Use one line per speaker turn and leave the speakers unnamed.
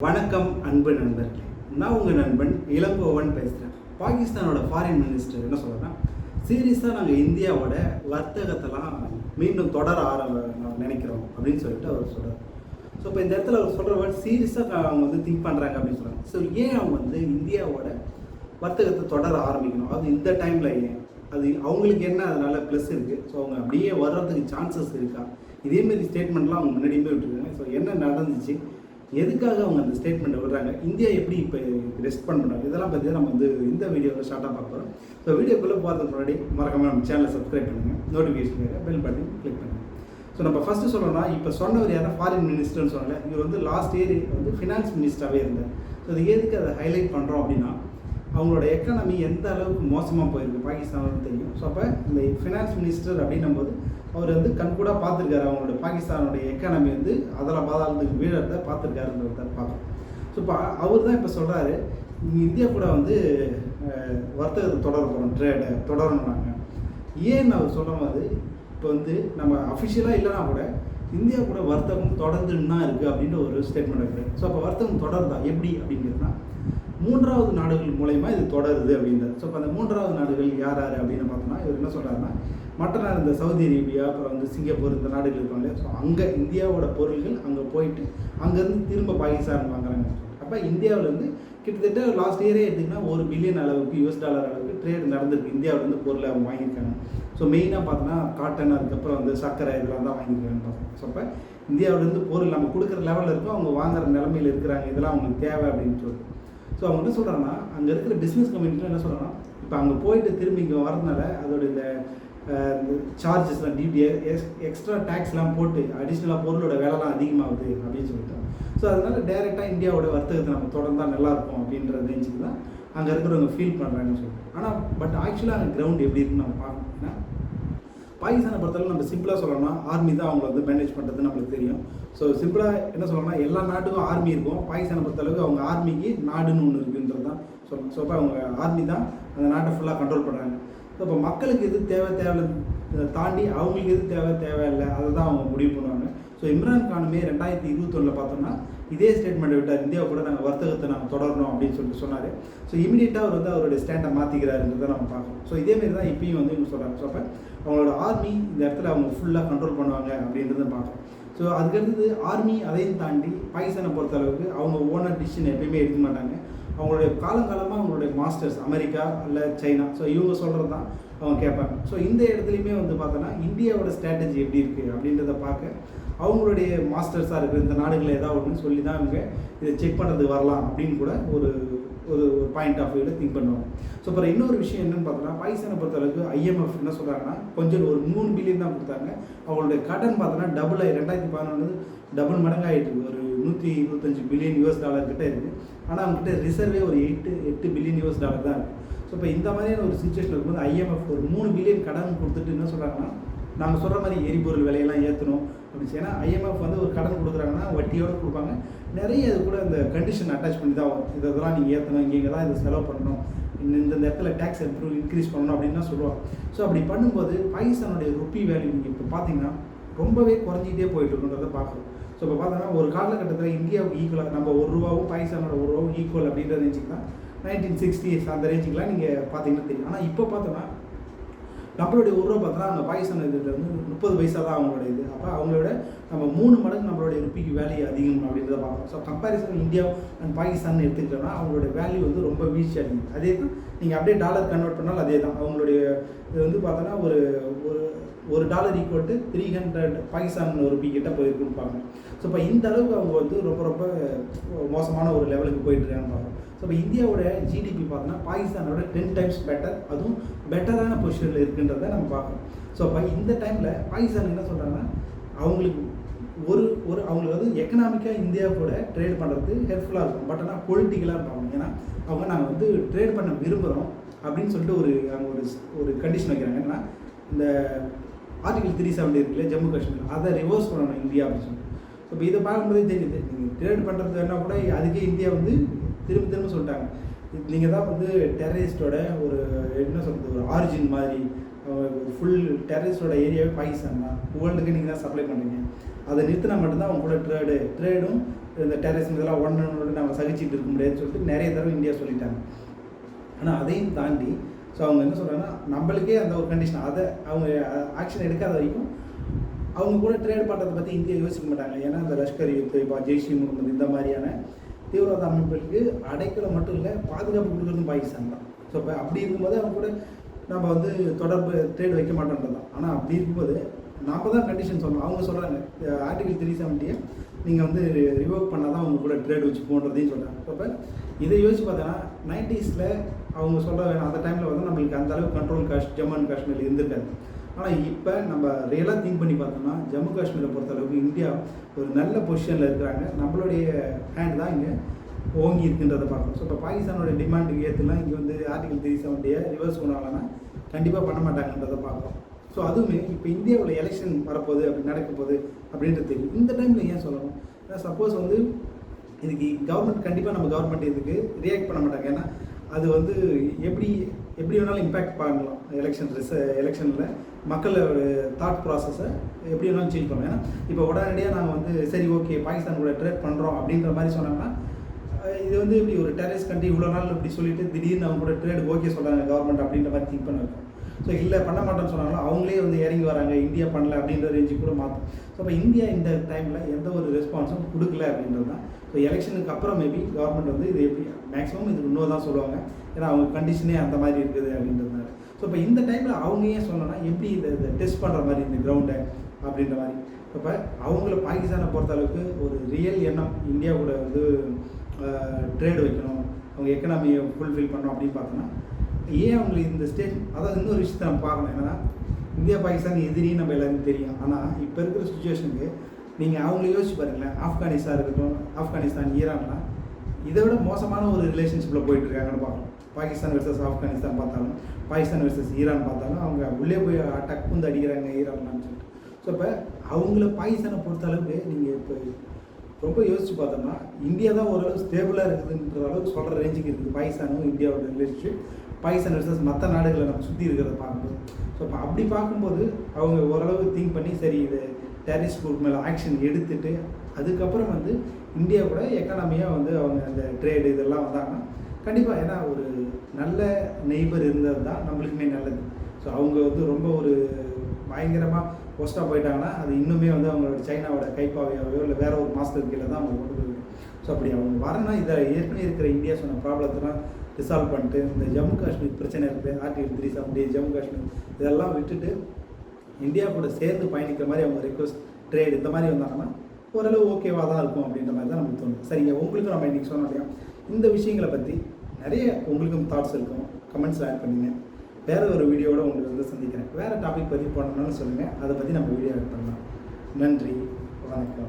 வணக்கம் அன்பு நண்பர்களே. நான் உங்கள் நண்பன் இளங்கோவன் பேசுகிறேன் பாகிஸ்தானோட ஃபாரின் மினிஸ்டர் என்ன சொல்கிறேன்னா சீரியஸாக நாங்கள் இந்தியாவோட வர்த்தகத்தெல்லாம் மீண்டும் தொடர ஆரம்ப நினைக்கிறோம் அப்படின்னு சொல்லிட்டு அவர் சொல்கிறார் ஸோ இப்போ இந்த இடத்துல அவர் சொல்கிற வேர்ட் சீரியஸாக அவங்க வந்து திங்க் பண்ணுறாங்க அப்படின்னு சொல்கிறாங்க ஸோ ஏன் அவங்க வந்து இந்தியாவோட வர்த்தகத்தை தொடர ஆரம்பிக்கணும்? அது இந்த டைமில் ஏன்? அது அவங்களுக்கு என்ன அதனால் ப்ளஸ் இருக்குது ஸோ அவங்க அப்படியே வர்றதுக்கு சான்சஸ் இருக்கா? இதேமாரி ஸ்டேட்மெண்ட்லாம் அவங்க முன்னாடியுமே விட்டுருக்காங்க. ஸோ என்ன நடந்துச்சு? எதுக்காக அவங்க அந்த ஸ்டேட்மெண்ட்டை விடுறாங்க? இந்தியா எப்படி இப்போ ரெஸ்பாண்ட் பண்ணுறாங்க இதெல்லாம் பற்றி நம்ம வந்து இந்த வீடியோவில் ஷார்ட்டாக பார்க்க போகிறோம் ஸோ வீடியோக்குள்ளே போகிறதுக்கு முன்னாடி மறக்காம நம்ம சேனலை சப்ஸ்கிரைப் பண்ணுங்கள் நோட்டிஃபிகேஷன் பெல் பட்டன் கிளிக் பண்ணுங்கள் ஸோ நம்ம ஃபஸ்ட்டு சொல்லணும்னா இப்போ சொன்னவர் யாரும் ஃபாரின் மினிஸ்டர்னு சொன்னல இவர் வந்து லாஸ்ட் இயர் வந்து ஃபினான்ஸ் மினிஸ்டராகவே இருந்தார். ஸோ அது எதுக்கு அதை ஹைலைட் பண்ணுறோம் அப்படின்னா அவங்களோட எக்கானமி எந்த அளவுக்கு மோசமாக போயிருக்கு? பாகிஸ்தான் தெரியும். ஸோ அப்போ இந்த ஃபினான்ஸ் மினிஸ்டர் அப்படின்னும் போது அவர் வந்து கண்கூடாக பார்த்துருக்காரு. அவங்களோட பாகிஸ்தானுடைய எக்கானமி வந்து அதில் பாதாளத்துக்கு வீழறத பார்த்துருக்காருன்றத பார்க்கணும் ஸோ இப்போ அவர் தான் இப்போ சொல்கிறாரு இந்தியா கூட வந்து வர்த்தகத்தை தொடர போகிறோம் ட்ரேடை தொடரணும்னாங்க. ஏன்னு அவர் சொல்லும் போது இப்போ வந்து நம்ம அஃபிஷியலாக இல்லைனா கூட இந்தியா கூட வர்த்தகம் தொடர்ந்துன்னு தான் இருக்குது அப்படின்ற ஒரு ஸ்டேட்மெண்ட் இருக்குது ஸோ அப்போ வர்த்தகம் தொடருதா? எப்படி அப்படிங்கிறதுனா மூன்றாவது நாடுகள் மூலயமா இது தொடருது அப்படின்றது ஸோ அப்போ அந்த மூன்றாவது நாடுகள் யார் யார் அப்படின்னு பார்த்தோம்னா இவர் என்ன சொல்கிறாருன்னா மற்ற நாடு இந்த சவுதி அரேபியா அப்புறம் வந்து சிங்கப்பூர் இந்த நாடுகள் இருப்பாங்க ஸோ அங்கே இந்தியாவோட பொருள்கள் அங்கே போயிட்டு அங்கேருந்து திரும்ப பாகிஸ்தான் வாங்குறாங்க. அப்போ இந்தியாவிலேருந்து கிட்டத்தட்ட லாஸ்ட் இயரே எடுத்திங்கன்னா ஒரு பில்லியன் அளவுக்கு யூஎஸ் டாலர் அளவுக்கு ட்ரேட் நடந்திருக்கு. இந்தியாவிலேருந்து பொருளை அவங்க வாங்கியிருக்காங்க. ஸோ மெயினாக பார்த்தோன்னா காட்டன் அதுக்கப்புறம் வந்து சர்க்கரை இதெல்லாம் தான் வாங்கியிருக்காங்கன்னு பார்த்தோம். ஸோ அப்போ இந்தியாவிலேருந்து பொருள் நம்ம கொடுக்குற லெவலில் இருக்கும். அவங்க வாங்குற நிலமையில் இருக்கிறாங்க. இதெல்லாம் அவங்களுக்கு தேவை அப்படின்னு சொல்லிட்டு. ஸோ அவங்க என்ன சொல்கிறாங்கன்னா அங்கே இருக்கிற பிஸ்னஸ் கம்யூனிட்டியில் என்ன சொல்கிறாங்கன்னா இப்போ அங்கே போயிட்டு திரும்பி இங்கே வரதுனால அதோட இந்த சார்ஜஸ்லாம் டியூட்டி எக்ஸ்ட்ரா டேக்ஸ்லாம் போட்டு அடிஷ்னலாக பொருளோட விலைலாம் அதிகமாகுது அப்படின்னு சொல்லிட்டாங்க ஸோ அதனால டேரெக்டாக இந்தியாவோட வர்த்தகத்தை நம்ம தொடர்ந்தால் நல்லா இருக்கும் அப்படின்ற ரேஞ்சுக்கு தான் அங்கே இருக்கிறவங்க ஃபீல் பண்ணுறாங்கன்னு சொல்லிட்டு ஆனால் பட் ஆக்சுவலாக அங்கே கிரவுண்ட் எப்படி இருக்குன்னு நம்ம பார்க்கணும் ஏன்னா பாகிஸ்தானை பொறுத்தவரை நம்ம சிம்பிளாக சொல்லணும்னா ஆர்மி தான் அவங்கள வந்து மேனேஜ் பண்ணுறது நம்மளுக்கு தெரியும். ஸோ சிம்பிளாக என்ன சொல்லணும்னா எல்லா நாட்டுக்கும் ஆர்மி இருக்கும். பாகிஸ்தானை பொறுத்தளவுக்கு அவங்க ஆர்மிக்கு நாடுன்னு ஒன்று இருக்குன்றது தான் சொல்லணும் ஸோ அவங்க ஆர்மி தான் அந்த நாட்டை ஃபுல்லாக கண்ட்ரோல் பண்ணுறாங்க இப்போ மக்களுக்கு எது தேவை தேவை தாண்டி அவங்களுக்கு எது தேவை தேவையில்லை. அதை தான் அவங்க முடிவு பண்ணுவாங்க. ஸோ இம்ரான் கானுமே ரெண்டாயிரத்தி இருபத்தொன்னில் பார்த்தோம்னா இதே ஸ்டேட்மெண்ட் விட்டார். இந்தியா கூட நாங்கள் வர்த்தகத்தை நாங்கள் தொடரணும் அப்படின்னு சொல்லிட்டு சொன்னார். ஸோ இமீடியட்டாக அவர் வந்து அவருடைய ஸ்டாண்டை மாற்றிக்கிறாருன்றதை நம்ம பார்க்கணும். ஸோ இதேமாரி தான் இப்பயும் வந்து இவங்க சொல்கிறாங்க ஸோ அப்போ அவங்களோட ஆர்மி இந்த இடத்துல அவங்க ஃபுல்லாக கண்ட்ரோல் பண்ணுவாங்க அப்படின்றத பார்க்கணும். ஸோ அதுக்கடுத்தது ஆர்மி அதையும் தாண்டி பாகிஸ்தானை பொறுத்த அளவுக்கு அவங்க ஓனர் டிசிஷன் எப்பயுமே எடுக்க மாட்டாங்க. அவங்களுடைய காலங்காலமாக அவங்களுடைய மாஸ்டர்ஸ் அமெரிக்கா இல்லை சைனா. ஸோ இவங்க சொல்கிறது தான் அவங்க கேட்பாங்க. ஸோ இந்த இடத்துலையுமே வந்து பார்த்தோன்னா இந்தியாவோட ஸ்ட்ராட்டஜி எப்படி இருக்குது அப்படின்றத பார்க்க அவங்களுடைய மாஸ்டர்ஸாக இருக்கிற இந்த நாடுகளில் ஏதாவது ஒன்று சொல்லி தான் அவங்க இதை செக் பண்ணுறதுக்கு வரலாம் அப்படின்னு கூட ஒரு ஒரு ஒரு பாயிண்ட் ஆஃப் வியூவில் திங்க் பண்ணுவாங்க. ஸோ அப்புறம் இன்னொரு விஷயம் என்னன்னு பார்த்தோன்னா பாகிஸ்தானை பொறுத்தளவுக்கு ஐஎம்எஃப் என்ன சொல்கிறாங்கன்னா கொஞ்சம் ஒரு மூணு பில்லியன் தான் கொடுத்தாங்க. அவங்களுடைய கடன் பார்த்தோன்னா டபுள் ஆகி ரெண்டாயிரத்தி பதினொன்று டபுள் மடங்காகிட்டு ஒரு நூற்றி இருபத்தஞ்சி பில்லியன் யூஎஸ் டாலர் கிட்டே இருக்குது ஆனால் அவங்ககிட்ட ரிசர்வே ஒரு எட்டு எட்டு பில்லியன் யூஎஸ் டாலர் தான் இருக்குது ஸோ இப்போ இந்த மாதிரியான ஒரு சுச்சுவேஷன் இருக்கும்போது ஐஎம்எஃப் ஒரு மூணு பில்லியன் கடன் கொடுத்துட்டு என்ன சொல்கிறாங்கன்னா நாங்கள் சொல்கிற மாதிரி எரிபொருள் விலையெல்லாம் ஏற்றணும் அப்படின்னு ஏன்னா ஐஎம்எஃப் வந்து ஒரு கடன் கொடுக்குறாங்கன்னா வட்டியோடு கொடுப்பாங்க. நிறைய இது கூட இந்த கண்டிஷன் அட்டாச் பண்ணி தான் வரும். இதெல்லாம் நீங்கள் ஏற்றணும் இங்கே இங்கே தான் இதை செலவு பண்ணணும். இந்த இந்த இடத்துல டேக்ஸ் இம்ப்ரூவ் இன்க்ரீஸ் பண்ணணும் அப்படின்னு தான் சொல்லுவாங்க. ஸோ அப்படி பண்ணும்போது பாகிஸ்தானுடைய ருப்பி வேல்யூ நீங்கள் இப்போ பார்த்தீங்கன்னா ரொம்பவே குறைஞ்சிக்கிட்டே போயிட்டு இருக்குன்றதை பார்க்குறோம். ஸோ இப்போ பார்த்தோன்னா ஒரு காலகட்டத்தில் இந்தியாவுக்கு ஈக்குவலாக நம்ம ஒரு ரூபாவும் பாகிஸ்தானோட ஒரு ரூபாவும் ஈக்குவல் அப்படின்ற ரேஞ்சுக்குலாம் நைன்டீன் சிக்ஸ்டீஸ் அந்த ரேஞ்சுக்கெலாம் நீங்கள் பார்த்தீங்கன்னா தெரியும். ஆனால் இப்போ பார்த்தோன்னா நம்மளுடைய ஒரு ரூபா பார்த்தோன்னா அந்த பாகிஸ்தான் இதில் வந்து முப்பது பைசா தான் அவங்களோட இது. அப்போ அவங்களோட நம்ம மூணு மடங்கு நம்மளுடைய ருப்பிக்கு வேல்யூ அதிகம் அப்படின்றத பார்க்கணும் so comparison India and Pakistan எடுத்துக்கிட்டோம்னா அவங்களோட வேல்யூ வந்து ரொம்ப வீழ்ச்சி அடையும் அதே தான் நீங்கள் அப்படியே டாலர் கன்வெர்ட் பண்ணாலும் அதே தான். அவங்களுடைய இது வந்து பார்த்தோன்னா ஒரு ஒரு ஒரு dollar equal to three hundred Pakistan ஒரு பி கிட்ட போயிருக்குன்னு பார்க்கணும். ஸோ இப்போ இந்த அளவுக்கு அவங்க வந்து ரொம்ப ரொம்ப மோசமான ஒரு லெவலுக்கு போயிட்டுருக்காங்க பார்க்குறோம் பார்க்கணும். ஸோ இப்போ இந்தியாவோட ஜிடிபி பார்த்தோன்னா பாகிஸ்தானோட டென் டைம்ஸ் பெட்டர் அதுவும் பெட்டரான பொசிஷனில் இருக்குன்றதை நம்ம பார்க்கணும். ஸோ அப்போ இந்த டைமில் பாகிஸ்தான் என்ன சொல்கிறாங்கன்னா அவங்களுக்கு ஒரு ஒரு அவங்களுக்கு வந்து எக்கனாமிக்காக இந்தியா கூட ட்ரேட் பண்ணுறது ஹெல்ப்ஃபுல்லாக இருக்கும். பட் ஆனால் பொலிட்டிக்கலாக இருப்பாங்க ஏன்னா அவங்க நாங்கள் வந்து ட்ரேட் பண்ண விரும்புகிறோம் அப்படின்னு சொல்லிட்டு ஒரு அவங்க ஒரு ஒரு கண்டிஷன் வைக்கிறாங்க. என்னன்னா இந்த ஆர்டிகல் த்ரீ செவன்டி இருக்குல்ல ஜம்மு காஷ்மீர். அதை ரிவர்ஸ் பண்ணணும் இந்தியா அப்படின்னு சொல்லிட்டு. ஸோ இப்போ இதை பார்க்கும்போதே தெரியுது. நீங்கள் ட்ரேட் பண்ணுறது வேணால் கூட அதுக்கே இந்தியா வந்து திரும்ப திரும்ப சொல்லிட்டாங்க. நீங்கள் தான் வந்து டெரரிஸ்டோட ஒரு என்ன சொல்கிறது ஒரு ஆரிஜின் மாதிரி ஃபுல் டெரரிஸ்டோட ஏரியாவே பாகிஸ்தான் தான். வேர்ல்டுக்கு நீங்கள் தான் சப்ளை பண்ணுறீங்க அதை நிறுத்தினா மட்டும்தான் அவங்க கூட ட்ரேடு ட்ரேடும் இந்த டெரரிசம் இதெல்லாம் ஒன்று நம்ம சகிச்சுட்டு இருக்க முடியாதுன்னு சொல்லிட்டு நிறைய தடவை இந்தியா சொல்லிட்டாங்க. ஆனால் அதையும் தாண்டி ஸோ அவங்க என்ன சொல்கிறாங்கன்னா நம்மளுக்கே அந்த ஒரு கண்டிஷன் அதை அவங்க ஆக்ஷன் எடுக்காத வரைக்கும் அவங்க கூட ட்ரேட் பண்ணுறதை பற்றி இந்தியா யோசிக்க மாட்டாங்க. ஏன்னா அந்த லஷ்கர் யுத் இப்போ ஜெய்ஷி முகமது இந்த மாதிரியான தீவிரவாத அமைப்புகளுக்கு அடைக்கலை மட்டும் இல்லை பாதுகாப்பு கொடுக்குறதும் பாகிஸ்தான் தான். ஸோ இப்போ அப்படி இருக்கும்போது அவங்க கூட நம்ம வந்து தொடர்பு ட்ரேட் வைக்க மாட்டோம்ன்றது தான். ஆனால் அப்படி இருக்கும்போது நாம தான் கண்டிஷன் சொல்லணும். அவங்க சொல்கிறாங்க ஆர்டிகல் த்ரீ செவன்ட்டியை நீங்கள் வந்து ரிவோக் பண்ணால் தான் அவங்க கூட ட்ரேட் வச்சு போன்றதையும் சொல்கிறாங்க அப்போ இதை யோசிச்சு பார்த்தோன்னா நைன்டிஸில் அவங்க சொல்கிற அந்த டைமில் வந்து நம்மளுக்கு அந்த அளவுக்கு கண்ட்ரோல் காஷ் ஜம்மு அண்ட் காஷ்மீர் இருந்திருக்காது. ஆனால் இப்போ நம்ம ரியலாக திங்க் பண்ணி பார்த்தோம்னா ஜம்மு காஷ்மீரை பொறுத்தளவுக்கு இந்தியா ஒரு நல்ல பொசிஷனில் இருக்கிறாங்க. நம்மளுடைய ஹேண்ட் தான் இங்கே ஓங்கி இருக்குன்றதை பார்க்கணும். ஸோ இப்போ பாகிஸ்தானோட டிமாண்டுக்கு ஏற்றுலாம் இங்கே வந்து ஆர்டிகல் த்ரீ செவன்ட்டியை ரிவர்ஸ் பண்ணாங்கன்னா கண்டிப்பாக பண்ண மாட்டாங்கன்றதை பார்க்குறோம் ஸோ அதுவுமே இப்போ இந்தியாவில் எலெக்ஷன் வரப்போகுது அப்படி நடக்க போகுது அப்படின்றது தெரியும். இந்த டைமில் ஏன் சொல்லணும்? ஏன்னா சப்போஸ் வந்து இதுக்கு கவர்மெண்ட் கண்டிப்பாக நம்ம கவர்மெண்ட் இதுக்கு ரியாக்ட் பண்ண மாட்டாங்க. ஏன்னா அது வந்து எப்படி எப்படி வேணாலும் இம்பேக்ட் பண்ணலாம் எலெக்ஷன் ரிச எலெக்ஷனில் மக்களோட தாட் ப்ராசஸை எப்படி வேணாலும் சேஞ்ச் பண்ணலாம். ஏன்னா இப்போ உடனடியாக நாங்கள் வந்து சரி ஓகே பாகிஸ்தான் கூட ட்ரேட் பண்ணுறோம் அப்படின்ற மாதிரி சொன்னாங்கன்னா இது வந்து இப்படி ஒரு டெரரிஸ்ட் கண்ட்ரி இவ்வளோ நாள் இப்படி சொல்லிட்டு திடீர்னு அவங்க கூட ட்ரேட் ஓகே சொல்கிறாங்க கவர்மெண்ட் அப்படின்ற மாதிரி திங்க் பண்ணுவாங்க ஸோ இல்லை பண்ண மாட்டேன்னு சொன்னாங்களோ அவங்களே வந்து இறங்கி வராங்க. இந்தியா பண்ணல அப்படின்ற ரேஞ்சு கூட மாற்றும் ஸோ இப்போ இந்தியா இந்த டைமில் எந்த ஒரு ரெஸ்பான்ஸும் கொடுக்கல அப்படின்றது தான். ஸோ எலெக்ஷனுக்கு அப்புறம் மேபி கவர்மெண்ட் வந்து இது எப்படி மேக்ஸிமம் இது இன்னொரு தான் சொல்லுவாங்க. ஏன்னா அவங்க கண்டிஷனே அந்த மாதிரி இருக்குது அப்படின்றதுனால ஸோ இப்போ இந்த டைமில் அவங்க ஏன் சொன்னோன்னா எப்படி இதை இதை டெஸ்ட் பண்ணுற மாதிரி இந்த கிரவுண்டை அப்படின்ற மாதிரி. இப்போ அவங்கள பாகிஸ்தானை பொறுத்த அளவுக்கு ஒரு ரியல் எண்ணம். இந்தியா கூட வந்து ட்ரேட் வைக்கணும். அவங்க எக்கனாமியை ஃபுல்ஃபில் பண்ணணும் அப்படின்னு பார்த்தோன்னா ஏன் அவங்களுக்கு இந்த ஸ்டேட் அதாவது இன்னொரு விஷயத்தை நம்ம பார்க்கணும். என்னன்னா இந்தியா பாகிஸ்தான் எதிரின்னு நம்ம எல்லாருக்கும் தெரியும். ஆனால் இப்போ இருக்கிற சுச்சுவேஷனுக்கு நீங்கள் அவங்கள யோசிச்சு பாருங்களேன். ஆப்கானிஸ்தான் இருக்கட்டும் ஆப்கானிஸ்தான் ஈரான்லாம் இதை விட மோசமான ஒரு ரிலேஷன்ஷிப்பில் போயிட்டுருக்காங்கன்னு பார்க்கணும். பாகிஸ்தான் வெர்சஸ் ஆப்கானிஸ்தான் பார்த்தாலும் பாகிஸ்தான் வெர்சஸ் ஈரான் பார்த்தாலும் அவங்க உள்ளே போய் அட்டாக் வந்து அடிக்கிறாங்க ஈரான்லான்னு சொல்லிட்டு. ஸோ இப்போ அவங்கள பாகிஸ்தானை பொறுத்த அளவுக்கு நீங்கள் இப்போ ரொம்ப யோசிச்சு பார்த்தோம்னா இந்தியா தான் ஓரளவு ஸ்டேபிளாக இருக்குதுன்ற அளவுக்கு சொல்கிற ரேஞ்சுக்கு இருக்குது பாகிஸ்தானும் இந்தியாவோட ரிலேஷன்ஷிப் பாகிஸ்தான் வர்சஸ் மற்ற நாடுகளை நம்ம சுற்றி இருக்கிறத பார்க்கும்போது. ஸோ அப்படி பார்க்கும்போது அவங்க ஓரளவு திங்க் பண்ணி சரி இது டெரரிஸ்ட் குரூப் மேலே ஆக்ஷன் எடுத்துட்டு அதுக்கப்புறம் வந்து இந்தியா கூட எக்கானமியாக வந்து அவங்க அந்த ட்ரேடு இதெல்லாம் வந்தாங்கன்னா கண்டிப்பாக ஏன்னா ஒரு நல்ல நெய்பர் இருந்தது தான் நம்மளுக்குமே நல்லது. ஸோ அவங்க வந்து ரொம்ப ஒரு பயங்கரமாக ஒஸ்ட்டாக போயிட்டாங்கன்னா அது இன்னுமே வந்து அவங்களோட சைனாவோட கைப்பாவையாவோ இல்லை வேற ஒரு மாஸ்டர் கீழே தான் அவங்க கொண்டு போய் ஸோ அப்படி அவங்க வரனா இதை ஏற்கனவே இருக்கிற இந்தியா சொன்ன ப்ராப்ளத்தெல்லாம் ரிசால்வ் பண்ணிட்டு இந்த ஜம்மு காஷ்மீர் பிரச்சனை இருக்குது article three seventy Jammu Kashmir இதெல்லாம் விட்டுட்டு இந்தியா கூட சேர்ந்து பயணிக்கிற மாதிரி அவங்க ரிக்வஸ்ட் ட்ரேட் இந்த மாதிரி வந்தாங்கன்னா ஓரளவு ஓகேவாக தான் இருக்கும் அப்படின்ற மாதிரி தான் நமக்கு தோணும் சரிங்க உங்களுக்கும் நம்ம இன்றைக்கி சொன்னோம் இல்லையா? இந்த விஷயங்களை பற்றி நிறைய உங்களுக்கும் தாட்ஸ் இருக்கும். கமெண்ட்ஸில் ஆட் பண்ணுங்கள் வேற ஒரு வீடியோவோட உங்களுக்கு வந்து சந்திக்கிறேன். வேறு டாபிக் பற்றி போனோம்னாலும் சொல்லுங்கள் அதை பற்றி நம்ம வீடியோ எடுத்துடலாம். பண்ணலாம் நன்றி. வணக்கம்.